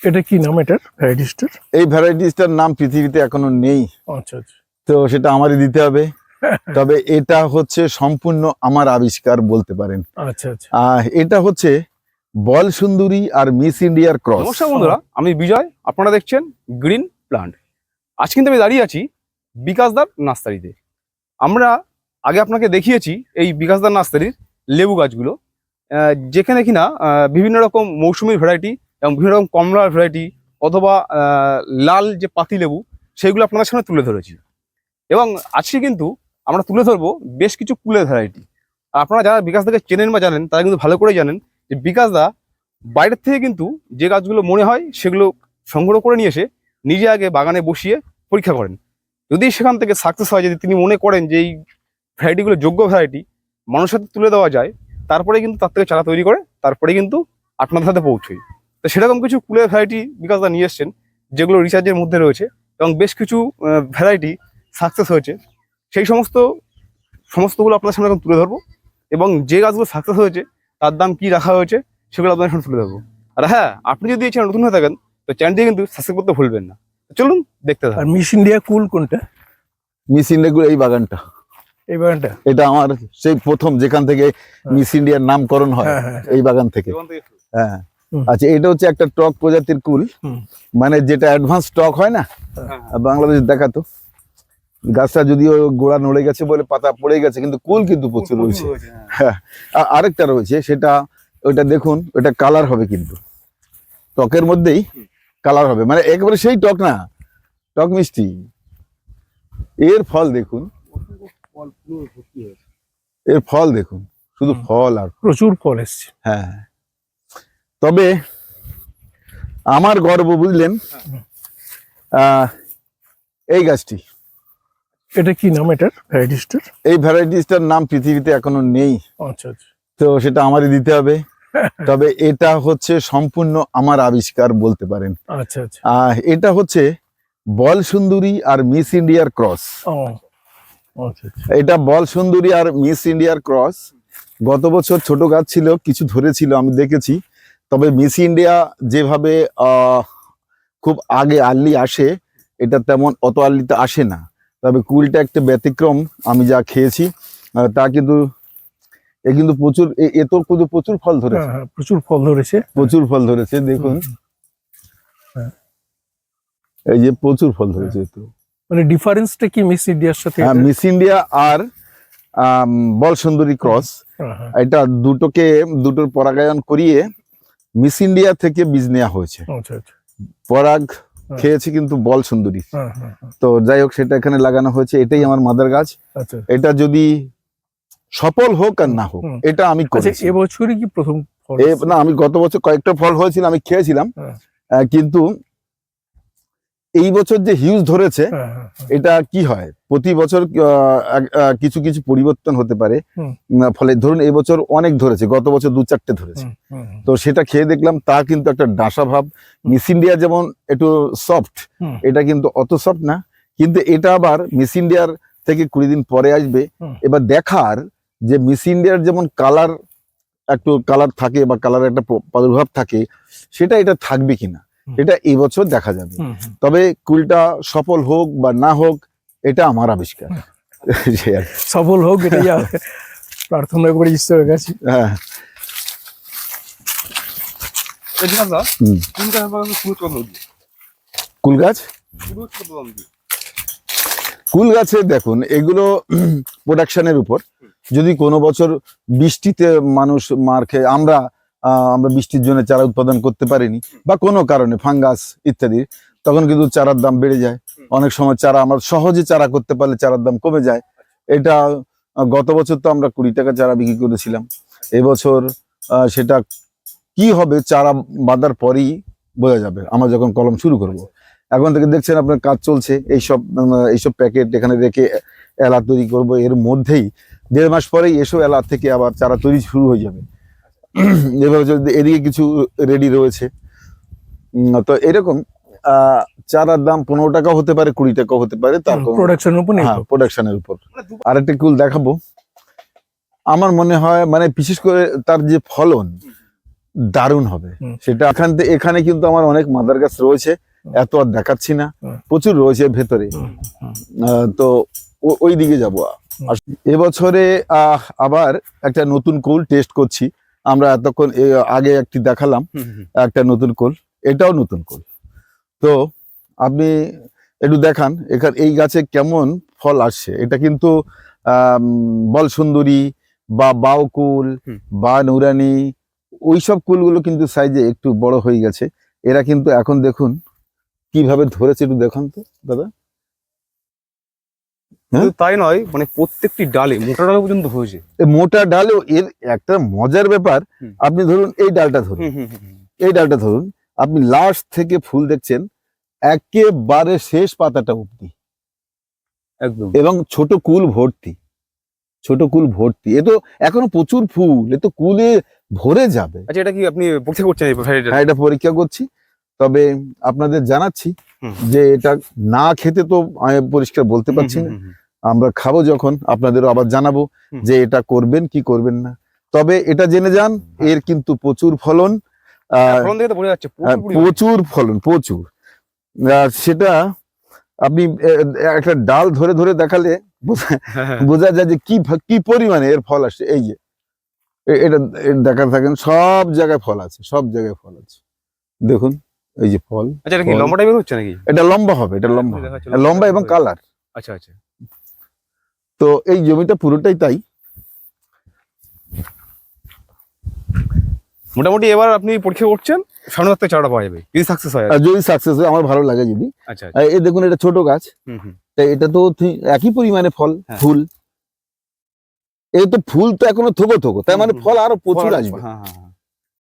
এটা কি নাম এটার? ভ্যারাইটিসটার? এই ভ্যারাইটিসটার নাম পৃথিবীতে এখনও নেই। আচ্ছা আচ্ছা। তো সেটা আমারই দিতে হবে। তবে এটা হচ্ছে সম্পূর্ণ আমার আবিষ্কার বলতে পারেন। আচ্ছা আচ্ছা। আহ, এটা হচ্ছে বল সুন্দরী আর মিস ইন্ডিয়ার ক্রস। নমস্কার বন্ধুরা আমি বিজয়। আপনারা দেখছেন গ্রিন প্লান্ট। আজ কিন্তু আমি দাঁড়িয়ে আছি বিকাশদার নার্সারিতে। আমরা আগে আপনাকে দেখিয়েছি এই বিকাশদার নার্সারির লেবু গাছগুলো। আহ, যেখানে কিনা আহ, বিভিন্ন রকম মৌসুমি ভ্যারাইটি এবং বিভিন্ন রকম কমলার ভ্যারাইটি অথবা লাল যে পাতি লেবু সেগুলো আপনাদের সামনে তুলে ধরেছি। এবং আজকে কিন্তু আমরা তুলে ধরবো বেশ কিছু কুলের ভ্যারাইটি আপনারা যারা বিকাশ বিকাশদাকে চেনেন বা জানেন, তারা কিন্তু ভালো করেই জানেন যে বিকাশদা বাইরের থেকে কিন্তু যে গাছগুলো মনে হয় সেগুলো সংগ্রহ করে নিয়ে এসে নিজে আগে বাগানে বসিয়ে পরীক্ষা করেন। যদি সেখান থেকে সাকসেস হয়, যদি তিনি মনে করেন যে এই ভ্যারাইটিগুলো যোগ্য ভ্যারাইটি মানুষের তুলে দেওয়া যায় তারপরে কিন্তু তার থেকে চারা তৈরি করে তারপরে কিন্তু আপনাদের সাথে পৌঁছই তো সেরকম কিছু কুলের ভ্যারাইটি বিকাশদা নিয়ে এসছেন যেগুলো রিচার্জের মধ্যে রয়েছে এবং বেশ কিছু ভ্যারাইটি সাকসেস হয়েছে। সেই সমস্ত সমস্তগুলো আপনাদের সামনে এখন তুলে ধরবো এবং যে গাছগুলো সাকসেস হয়েছে তার দাম কি রাখা হয়েছে সেগুলো আপনাদের সামনে তুলে ধরবো। আর হ্যাঁ আপনি যদি এই চ্যানেল নতুন হয়ে থাকেন তো চ্যানেলটি কিন্তু সাবস্ক্রাইব করতে ভুলবেন না। চলুন দেখতে আর থাকুন মিস ইন্ডিয়া কুল কোনটা? মিস ইন্ডিয়া কুল এই বাগানটা। এই বাগানটা? এটা আমার সেই প্রথম যেখান থেকে মিস ইন্ডিয়ার নামকরণ হয় হ্যাঁ হ্যাঁ। এই বাগান থেকে। হ্যাঁ। আচ্ছা এটা হচ্ছে একটা টক প্রজাতির কুল। মানে যেটা অ্যাডভান্স টক হয় না? হ্যাঁ। বাংলাদেশ দেখাতো। গাছটা যদিও গোড়া নড়ে গেছে বলে পাতা পড়ে গেছে কিন্তু কুল কিন্তু প্রচুর রয়েছে। হ্যাঁ। আরেকটা রয়েছে সেটা ওইটা দেখুন ওটা কালার হবে কিন্তু। টকের মধ্যেই কালার হবে। মানে একেবারে সেই টক না টক মিষ্টি। এর ফল দেখুন। এর ফল দেখুন শুধু ফল আর প্রচুর ফল এসছে। হ্যাঁ। তবে আমার গর্ব বুঝলেন আহ, এই গাছটি। এটা কি নাম এটার? ভ্যারাইটিসটার? এই ভ্যারাইটিসটার নাম পৃথিবীতে এখনও নেই। আচ্ছা আচ্ছা। তো সেটা আমারই দিতে হবে। তবে এটা হচ্ছে সম্পূর্ণ আমার আবিষ্কার বলতে পারেন। আচ্ছা আচ্ছা। এটা হচ্ছে বল সুন্দরী আর মিস ইন্ডিয়ার ক্রস। আচ্ছা আচ্ছা। এটা বল সুন্দরী আর মিস ইন্ডিয়ার ক্রস। গত বছর ছোট গাছ ছিল কিছু ধরেছিল আমি দেখেছি। তবে মিস ইন্ডিয়া যেভাবে খুব আগে আর্লি আসে এটা তেমন অত আর্লিতে আসে না। তবে কুলটা একটা ব্যতিক্রম আমি যা খেয়েছি তা কিন্তু এ কিন্তু প্রচুর এ- তো কিন্তু প্রচুর ফল ধরেছে। হ্যাঁ হ্যাঁ প্রচুর ফল ধরেছে। প্রচুর ফল ধরেছে দেখুন। হ্যাঁ। এই যে প্রচুর ফল ধরেছে তো। মানে ডিফারেন্সটা কি মিস ইন্ডিয়ার সাথে? হ্যাঁ মিস ইন্ডিয়া আর বল সুন্দরী ক্রস। এটা দুটোকে দুটোর পরাগায়ন করিয়ে মিস ইন্ডিয়া থেকে বীজ নেওয়া হয়েছে। আচ্ছা আচ্ছা। পরাগ খেয়েছি খেয়েছে কিন্তু বল সুন্দরী। হ্যাঁ হ্যাঁ হ্যাঁ, তো যাই হোক সেটা এখানে লাগানো হয়েছে এটাই আমার মাদার গাছ। আচ্ছা। এটা যদি সফল হোক আর না হোক এটা আমি এবছরই কি প্রথম? না আমি গত বছর কয়েকটা ফল হয়েছিল আমি খেয়েছিলাম। হ্যাঁ। কিন্তু এই বছর যে হিউজ ধরেছে হ্যাঁ হ্যাঁ হ্যাঁ, এটা কি হয়? প্রতি বছর কিছু কিছু পরিবর্তন হতে পারে। ফলে ধরুন এই বছর অনেক ধরেছে গত বছর দু চারটে ধরেছে। তো সেটা খেয়ে দেখলাম তা কিন্তু একটা ডাসা ভাব। মিস ইন্ডিয়া যেমন একটু সফট এটা কিন্তু অত সফট না। কিন্তু এটা আবার মিস ইন্ডিয়ার থেকে কুড়ি দিন পরে আসবে। এবার দেখার যে মিস ইন্ডিয়ার যেমন কালার একটু কালার থাকে বা কালার একটা প্রাদুর্ভাব থাকে সেটা এটা থাকবে কিনা। এটা এই বছর দেখা যাবে। তবে কুলটা সফল হোক বা না হোক এটা আমার আবিষ্কার। সফল হোক এটাই প্রার্থনা করি ঈশ্বরের কাছে হ্যাঁ। কুল গাছ? কুল গাছে দেখুন এগুলো প্রোডাকশনের উপর। যদি কোনো বছর বৃষ্টিতে মানুষ মার খেয়ে আমরা আমরা বৃষ্টির জন্য চারা উৎপাদন করতে পারিনি বা কোনো কারণে ফাঙ্গাস ইত্যাদি তখন কিন্তু চারার দাম বেড়ে যায়। অনেক সময় চারা আমরা সহজে চারা করতে পারলে চারার দাম কমে যায়। এটা গত বছর তো আমরা কুড়ি টাকা চারা বিক্রি করেছিলাম। এবছর সেটা কি হবে চারা বাঁধার পরেই বোঝা যাবে। আমরা যখন কলম শুরু করব। এখন থেকে দেখছেন আপনার কাজ চলছে এইসব এইসব প্যাকেট এখানে রেখে এলা তৈরি করব। এর মধ্যেই দেড় মাস পরেই এসব এলা থেকে আবার চারা তৈরি শুরু হয়ে যাবে। এভাবে এদিকে কিছু রেডি রয়েছে। তো এরকম চারার দাম পনেরো টাকা হতে পারে কুড়ি টাকা হতে পারে তার প্রোডাকশনের উপর হ্যাঁ প্রোডাকশনের উপর। আরেকটা কুল দেখাবো। আমার মনে হয় মানে বিশেষ করে তার যে ফলন দারুণ হবে। সেটা এখান থেকে এখানে কিন্তু আমার অনেক মাদার গাছ রয়েছে এত আর দেখাচ্ছি না। প্রচুর রয়েছে ভেতরে। তো ওই দিকে যাব। এবছরে আহ, আবার একটা নতুন কুল টেস্ট করছি। আমরা এতক্ষণ আগে একটি দেখালাম একটা নতুন কোল। এটাও নতুন কোল। তো আপনি একটু দেখান এখান এই গাছে কেমন ফল আসছে? এটা কিন্তু বল সুন্দরী বা বাউকুল বা নুরানি ওই সব কুলগুলো কিন্তু সাইজে একটু বড় হয়ে গেছে। এরা কিন্তু এখন দেখুন কীভাবে ধরেছে একটু দেখান তো দাদা। তাই নয় মানে প্রত্যেকটি ডালে মোটা ডালে পর্যন্ত হয়েছে। মোটা ডালেও এর একটা মজার ব্যাপার আপনি ধরুন এই ডালটা ধরুন। এই ডালটা ধরুন আপনি লাস্ট থেকে ফুল দেখছেন একেবারে শেষ পাতাটা অব্দি একদম। এবং ছোট কুল ভর্তি ছোট কুল ভর্তি। এ তো এখনও প্রচুর ফুল এ তো কুলে ভরে যাবে। আচ্ছা এটা কি আপনি পরীক্ষা করছেন হ্যাঁ এটা পরীক্ষা করছি। তবে আপনাদের জানাচ্ছি। যে এটা না খেতে তো আমি পরিষ্কার বলতে পারছি না। আমরা খাব যখন আপনাদেরও আবার জানাব যে এটা করবেন কি করবেন না। তবে এটা জেনে যান এর কিন্তু প্রচুর ফলন যাচ্ছে হ্যাঁ, প্রচুর ফলন প্রচুর। সেটা আপনি একটা ডাল ধরে ধরে দেখালে বোঝা- হ্যাঁ, হ্যাঁ। যায় যে কি কি পরিমাণে এর ফল আসছে। এই যে এটা দেখা থাকেন সব জায়গায় ফল আছে সব জায়গায় ফল আছে। দেখুন। এই যে ফল আচ্ছা এটা কি লম্বা টাইপের হচ্ছে নাকি? এটা লম্বা হবে এটা লম্বা লম্বা এবং কালার আচ্ছা আচ্ছা। তো এই জমিটা পুরোটাই তাই। মোটামুটি এবার আপনি পরীক্ষা করছেন সামনে থেকে চারাটা পাওয়া যাবে। যদি সাকসেস হয় আর যদি সাকসেস হয় আমার ভালো লাগে যদি। আচ্ছা আচ্ছা। এই দেখুন এটা ছোট গাছ। তাই এটা তো একই পরিমাণে ফল হ্যাঁ। ফুল। এই তো ফুল তো এখনও থোকো থোকো তার মানে। ফল আরও প্রচুর আসবে। হ্যাঁ হ্যাঁ হ্যাঁ।